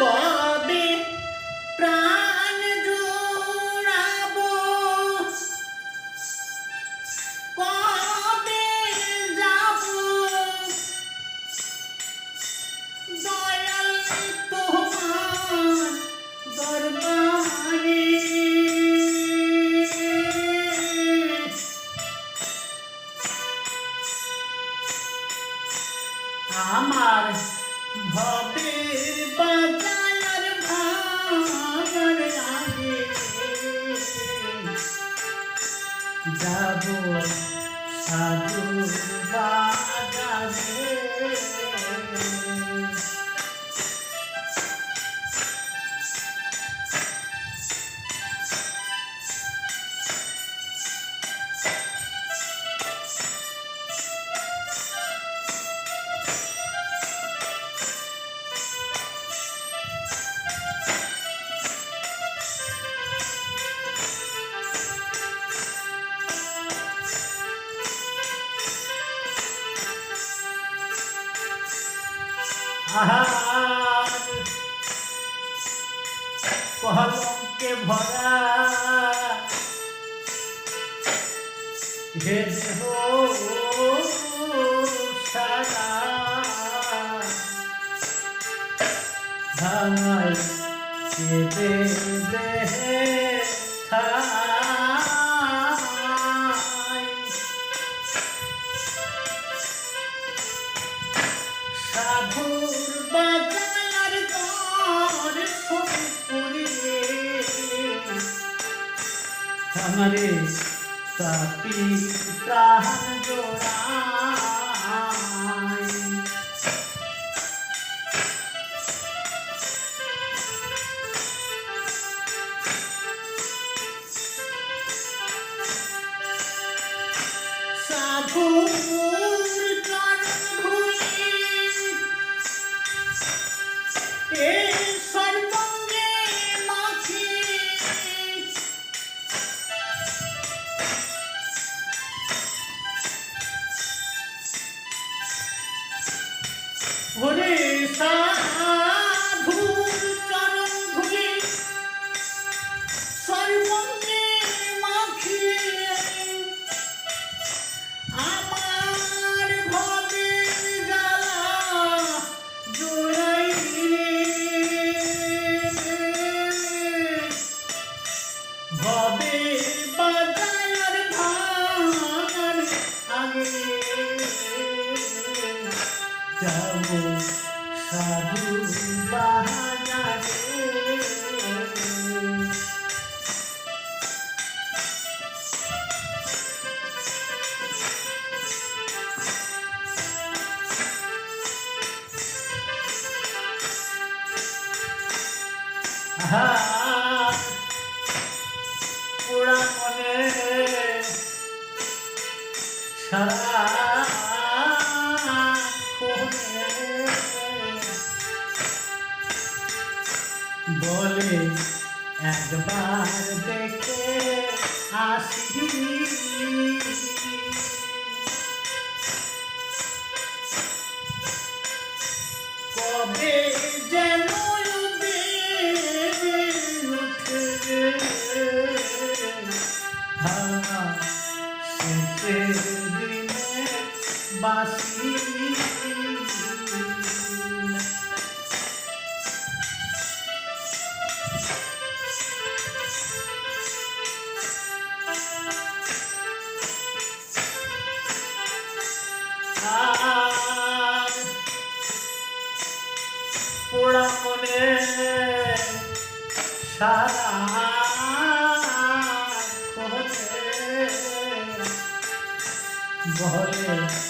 꽝! সাধু বাজারে पहलों के भरा हो सारा धन के दे था amarês tapi tahan jorai sabu ওরে সাধুর চরণ ধুলি সর্বঙ্গে মাখিয়ে আমার ভবে জ্বালা জোড়াই ভবে পোড়া মনে সারা বলে একবার দেখে আসি বাসি পোড়া মনে সারা বহলে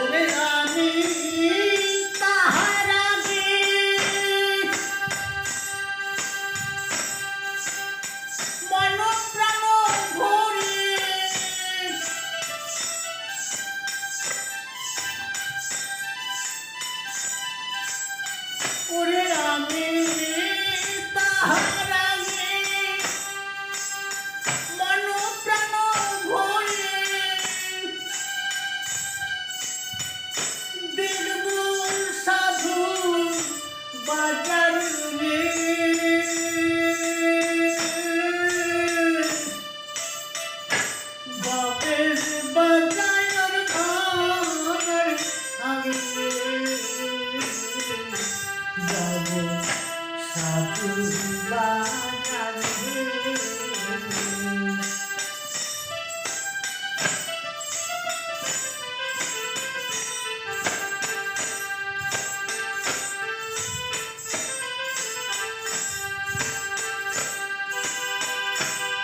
我们啊。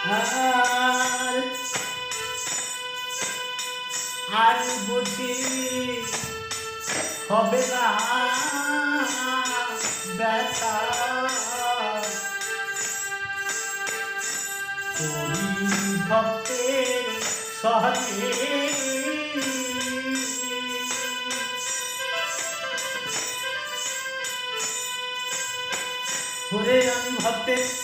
হার। আর বুঝি হবে না। ব্যথা। ভক্তের সহজে। ঘুরে আমি ভক্তের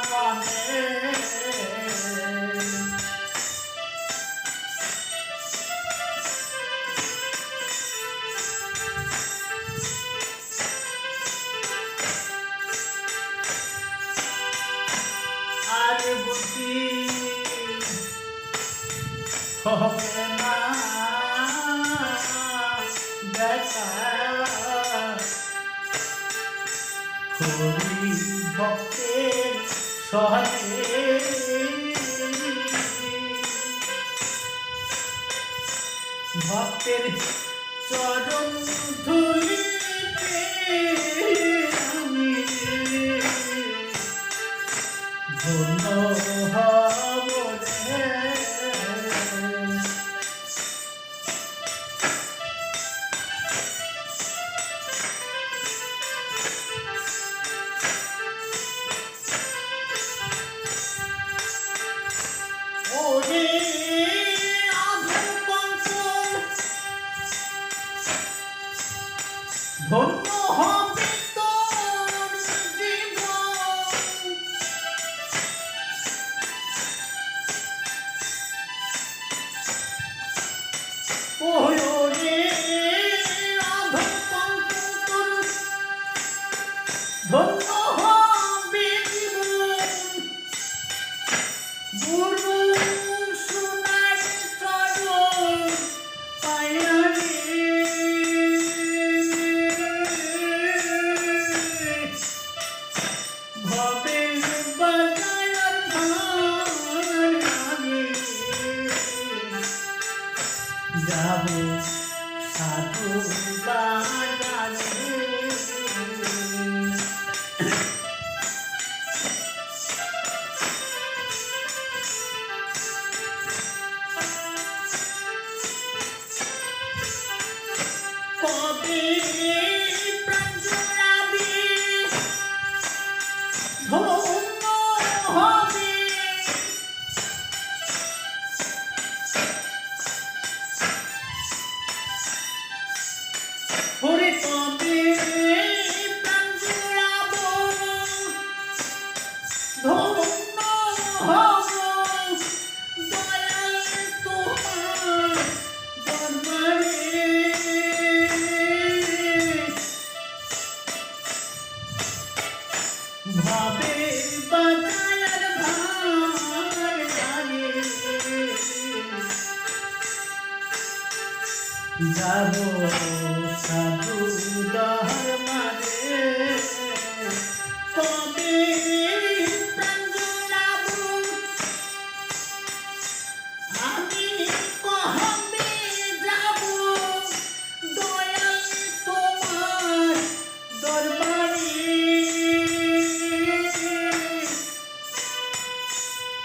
হরি ভক্তের সহায়ে ভক্তের চরণ ধুলিতে আমি ধন্য 전혀 যাব সাধু বাঙালি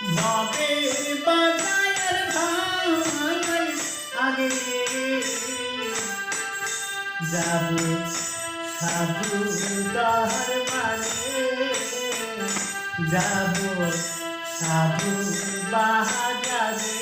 বাবে বাজায়ের ভাঙার আগে। যাব সাধু দরবারে যাব সাধু বাজারে